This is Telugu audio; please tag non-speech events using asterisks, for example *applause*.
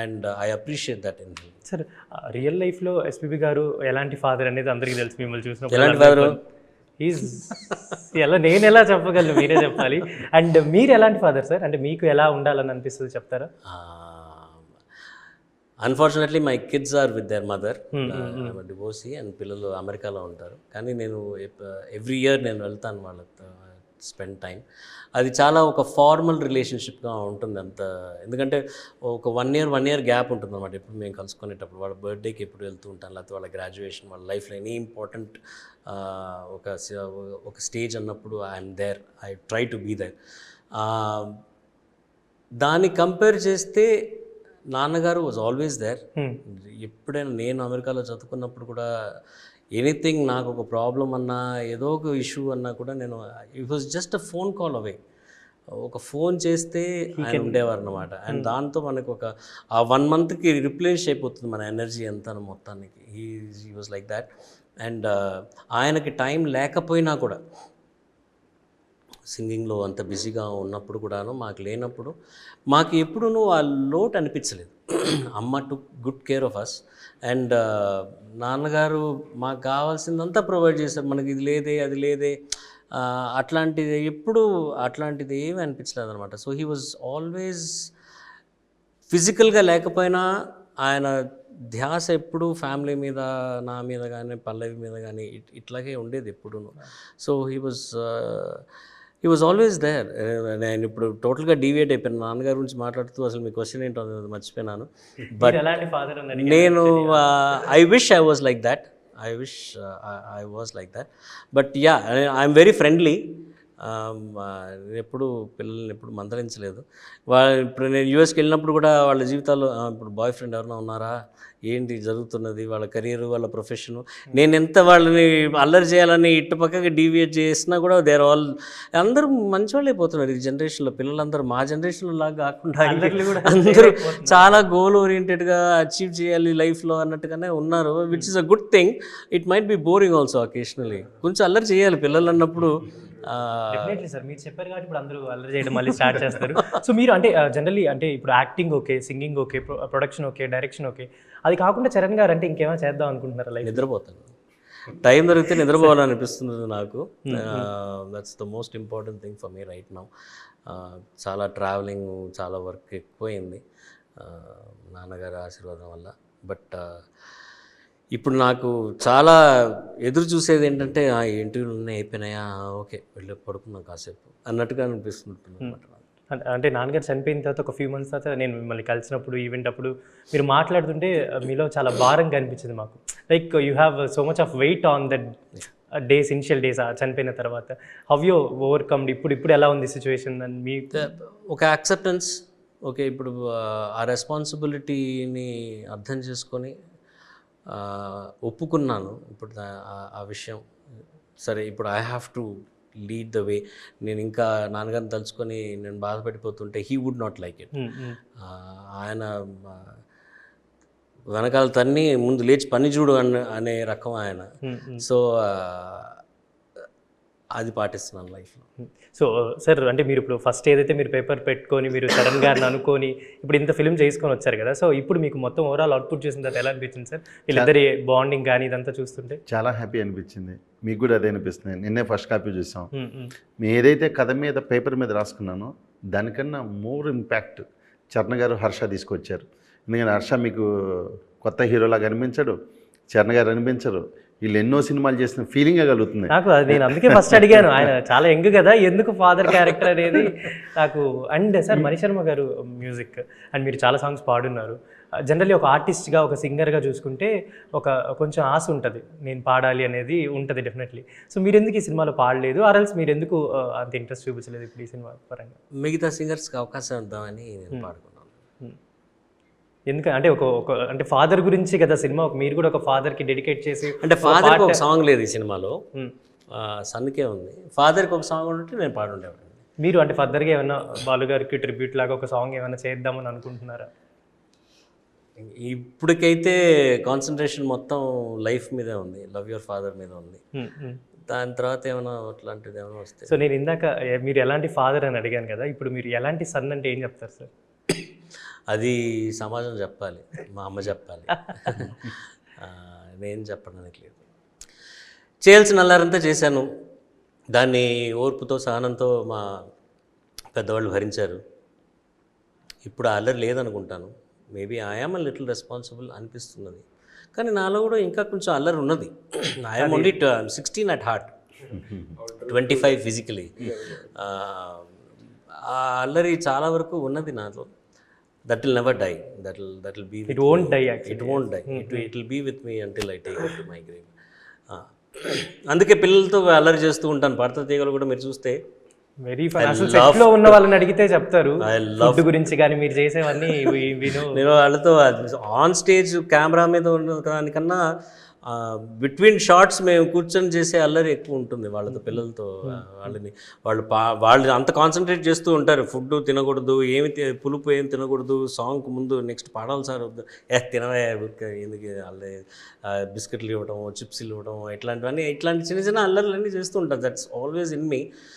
And I appreciate that in sir real లైఫ్లో ఎస్పీబీ గారు ఎలాంటి ఫాదర్ అనేది అందరికీ తెలుసు. మిమ్మల్ని చూసినప్పుడు ఎలాంటి father? ఈజ్ *laughs* ఎలా నేను ఎలా చెప్పగలను? మీరే చెప్పాలి. అండ్ మీరు ఎలాంటి ఫాదర్ సార్ అంటే మీకు ఎలా ఉండాలని అనిపిస్తుంది చెప్తారా? Unfortunately my kids are with their mother divorcee and పిల్లలు అమెరికాలో ఉంటారు. కానీ నేను ఎవ్రీ ఇయర్ నేను వెళ్తాను వాళ్ళతో. Spend time. అది చాలా ఒక ఫార్మల్ రిలేషన్షిప్గా ఉంటుంది అంత. ఎందుకంటే ఒక one year one year gap ఉంటుంది అనమాట ఇప్పుడు మేము కలుసుకునేటప్పుడు వాళ్ళ బర్త్డేకి ఎప్పుడు వెళ్తూ ఉంటాను లేకపోతే వాళ్ళ గ్రాడ్యుయేషన్ వాళ్ళ లైఫ్లో ఎనీ ఇంపార్టెంట్ ఒక ఒక స్టేజ్ అన్నప్పుడు I'm there I try to be there. దాన్ని కంపేర్ చేస్తే నాన్నగారు వాజ్ ఆల్వేస్ దేర్. ఎప్పుడైనా నేను అమెరికాలో చదువుకున్నప్పుడు కూడా ఎనీథింగ్ నాకు ఒక ప్రాబ్లం అన్నా ఏదో ఒక ఇష్యూ అన్నా కూడా నేను it was just a phone call away ఒక ఫోన్ చేస్తే ఆయన ఉండేవారు అనమాట అండ్ దాంతో మనకు ఒక ఆ వన్ మంత్కి రిప్లేస్ అయిపోతుంది మన ఎనర్జీ ఎంత మొత్తానికి. He he was like that and ఆయనకి టైం లేకపోయినా కూడా సింగింగ్లో అంత బిజీగా ఉన్నప్పుడు కూడాను మాకు లేనప్పుడు మాకు ఎప్పుడూ ఆ లోటు అనిపించలేదు. అమ్మ to good care of us and నాన్నగారు మాకు కావాల్సిందంతా ప్రొవైడ్ చేశారు. మనకి ఇది లేదే అది లేదే. అట్లాంటిది ఎప్పుడు అట్లాంటిది ఏమీ అనిపించలేదు అనమాట సో హీ వాజ్ ఆల్వేస్ ఫిజికల్గా లేకపోయినా ఆయన ధ్యాస ఎప్పుడు ఫ్యామిలీ మీద నా మీద కానీ పల్లవి మీద కానీ ఇట్ ఇట్లాగే ఉండేది ఎప్పుడూ so he was he was always there నేను ఇప్పుడు టోటల్గా డీవియేట్ అయిపోయాను. నాన్నగారి గురించి మాట్లాడుతూ అసలు మీ క్వశ్చన్ ఏంటో మర్చిపోయినాను. *laughs* బట్ నేను I wish I was like that I wish I was like that but yeah I'm very friendly ఎప్పుడు పిల్లల్ని ఎప్పుడు మందలించలేదు. వాళ్ళ ఇప్పుడు నేను యూఎస్కి వెళ్ళినప్పుడు కూడా వాళ్ళ జీవితాల్లో "ఆ, ఇప్పుడు బాయ్ ఫ్రెండ్ ఎవరైనా ఉన్నారా? ఏంటి జరుగుతున్నది? వాళ్ళ కెరీర్ వాళ్ళ ప్రొఫెషను. నేను ఎంత వాళ్ళని అల్లరి చేయాలని ఇటు పక్కకి డీవియేట్ చేసినా కూడా దేర్ ఆల్ అందరూ మంచి వాళ్ళు అయిపోతున్నారు ఈ జనరేషన్లో పిల్లలందరూ మా జనరేషన్లో లాగా కాకుండా అందరూ *laughs* చాలా గోల్ ఓరియంటెడ్గా అచీవ్ చేయాలి లైఫ్లో అన్నట్టుగానే ఉన్నారు which is a good thing it might be boring also occasionally కొంచెం అల్లరి చేయాలి పిల్లలు అన్నప్పుడు. డెఫినెట్లీ సార్ మీరు చెప్పారు కాబట్టి ఇప్పుడు అందరూ అల్లరి చేయడం మళ్ళీ స్టార్ట్ *laughs* చేస్తారు. సో మీరు అంటే జనరల్లీ అంటే ఇప్పుడు acting okay singing okay production okay direction okay అది కాకుండా చరణ్ గారు అంటే ఇంకేమైనా చేద్దాం అనుకుంటున్నారా లైఫ్ నిద్రపోతాను. టైం దొరికితే నిద్రపోవాలనిపిస్తుంది నాకు. That's the most important thing for me right now చాలా ట్రావెలింగ్ చాలా వర్క్ ఎక్కువైంది. Uh, నాన్నగారి ఆశీర్వాదం వల్ల. బట్ ఇప్పుడు నాకు చాలా ఎదురు చూసేది ఏంటంటే "ఆ, ఏంటి ఉన్నాయి అయిపోయినాయా? ఓకే వెళ్ళి పడుకుందాం కాసేపు అన్నట్టుగా అనిపిస్తుంటుంది అనమాట అంటే- నాన్నగారు చనిపోయిన తర్వాత ఒక ఫ్యూ మంత్స్ తర్వాత నేను మిమ్మల్ని కలిసినప్పుడు ఈవెంట్ అప్పుడు మీరు మాట్లాడుతుంటే మీలో చాలా భారంగా అనిపించింది మాకు. Like you have so much of weight on that days initial days చనిపోయిన తర్వాత. హవ్ యూ ఓవర్కమ్డ్ ఇప్పుడు ఇప్పుడు ఎలా ఉంది సిచ్యువేషన్ అని మీ ఒక యాక్సెప్టెన్స్ ఓకే ఇప్పుడు ఆ, రెస్పాన్సిబిలిటీని అర్థం చేసుకొని ఒప్పుకున్నాను ఇప్పుడు ఆ- విషయం సరే ఇప్పుడు I have to lead the way నేను ఇంకా నాన్నగారిని తలుచుకొని నేను బాధపడిపోతుంటే he would not like it. ఆయన వెనకాల తన్ని ముందు లేచి పని చూడు అన్న అనే రకం ఆయన. సో అది పాటిస్తున్నాను లైఫ్లో. సో సార్ అంటే మీరు ఇప్పుడు ఫస్ట్ ఏదైతే మీరు పేపర్ పెట్టుకొని మీరు చరణ్ గారిని అనుకొని ఇప్పుడు ఇంత ఫిల్మ్ చేసుకొని వచ్చారు కదా సో ఇప్పుడు మీకు మొత్తం ఓవరాల్ అవుట్పుట్ చేసిన తర్వాత ఎలా అనిపించింది సార్? వీళ్ళిద్దరి బాండింగ్ కానీ ఇదంతా చూస్తుంటే? చాలా హ్యాపీ అనిపించింది. మీకు కూడా అదే అనిపిస్తుంది. నిన్నే ఫస్ట్ కాపీ చూసాం. ఏదైతే కథ మీద పేపర్ మీద రాసుకున్నానో దానికన్నా మోర్ ఇంపాక్ట్ చరణ్ గారు హర్ష తీసుకొచ్చారు. ఎందుకంటే హర్ష మీకు కొత్త హీరోలాగా అనిపించడు చరణ్ గారు అనిపించరు. వీళ్ళు ఎన్నో సినిమాలు చేసిన ఫీలింగే కలుగుతుంది. నాకు అది నేను అందుకే ఫస్ట్ అడిగాను. ఆయన చాలా యంగ్ కదా ఎందుకు ఫాదర్ క్యారెక్టర్ అనేది నాకు అండ్ సార్ మణిశర్మ గారు మ్యూజిక్ అండ్ మీరు చాలా సాంగ్స్ పాడున్నారు. జనరల్లీ ఒక ఆర్టిస్ట్గా ఒక సింగర్గా చూసుకుంటే ఒక కొంచెం ఆశ ఉంటుంది. నేను పాడాలి అనేది ఉంటుంది డెఫినెట్లీ సో మీరు ఎందుకు ఈ సినిమాలో పాడలేదు? ఆర్ఎల్స్ మీరు ఎందుకు ఆ, అంత ఇంట్రెస్ట్ చూపించలేదు ఇప్పుడు ఈ సినిమా పరంగా? మిగతా సింగర్స్కి అవకాశం ఇద్దామని నేను పాడుకున్నాను. ఎందుకంటే అంటే ఒక ఒక అంటే ఫాదర్ గురించి కదా సినిమా ఒక మీరు కూడా ఒక father కి డెడికేట్ చేసి అంటే ఫాదర్కి ఒక సాంగ్ లేదు ఈ సినిమాలో. సన్కే ఉంది. ఫాదర్కి ఒక సాంగ్ ఉంటే నేను పాడుండేవాడిని. మీరు అంటే ఫర్దర్గా ఏమైనా బాలు గారికి ట్రిబ్యూట్ లాగా ఒక సాంగ్ ఏమైనా చేద్దామని అనుకుంటున్నారా? ఇప్పటికైతే కాన్సన్ట్రేషన్ మొత్తం లైఫ్ మీదే ఉంది. లవ్ యువర్ ఫాదర్ మీద ఉంది. దాని తర్వాత ఏమైనా అట్లాంటిది ఏమైనా వస్తే. సో నేను ఇందాక మీరు ఎలాంటి ఫాదర్ అని అడిగాను కదా ఇప్పుడు మీరు ఎలాంటి సన్ అంటే ఏం చెప్తారు సార్ అది సమాజం చెప్పాలి మా అమ్మ చెప్పాలి. నేను చెప్పడానికి లేదు. చేయాల్సిన అల్లారంతా చేశాను. దాన్ని ఓర్పుతో సహనంతో మా పెద్దవాళ్ళు భరించారు. ఇప్పుడు ఆ అల్లరి లేదనుకుంటాను. మేబీ ఐఆమ్ లిటిల్ రెస్పాన్సిబుల్ అనిపిస్తున్నది. కానీ నాలో కూడా ఇంకా కొంచెం అల్లరి ఉన్నది. I'm only sixteen at heart. Twenty five physically. ఆ అల్లరి చాలా వరకు ఉన్నది నాలో. That will never die that will that will be it won't die it won't die it it will be with me until I take to my grave అందుకే పిల్లలతో అల్లరి చేస్తూ ఉంటాను. భర్త తీగలు కూడా మీరు చూస్తే వెరీ ఫన్ అసలు ఉన్న వాళ్ళని అడిగితే చెప్తారు. ఫుడ్ గురించి కానీ మీరు చేసేవన్నీ వినో. నేను వాళ్ళతో ఆన్ స్టేజ్ కెమెరా మీద ఉన్న దానికన్నా బిట్వీన్ షార్ట్స్ మేము కూర్చొని చేసే అల్లరి ఎక్కువ ఉంటుంది వాళ్ళతో పిల్లలతో వాళ్ళని. వాళ్ళు పా వాళ్ళు అంత కాన్సన్ట్రేట్ చేస్తూ ఉంటారు. ఫుడ్ తినకూడదు ఏమి పులుపు ఏం తినకూడదు సాంగ్ ముందు నెక్స్ట్ పాడాలి సార్ వద్దు. ఏ తినవే ఎందుకు అల్లే బిస్కెట్లు ఇవ్వడం చిప్స్లు ఇవ్వడం ఇట్లాంటివన్నీ ఇట్లాంటి చిన్న చిన్న అల్లర్లన్నీ చేస్తూ ఉంటారు. That's always in me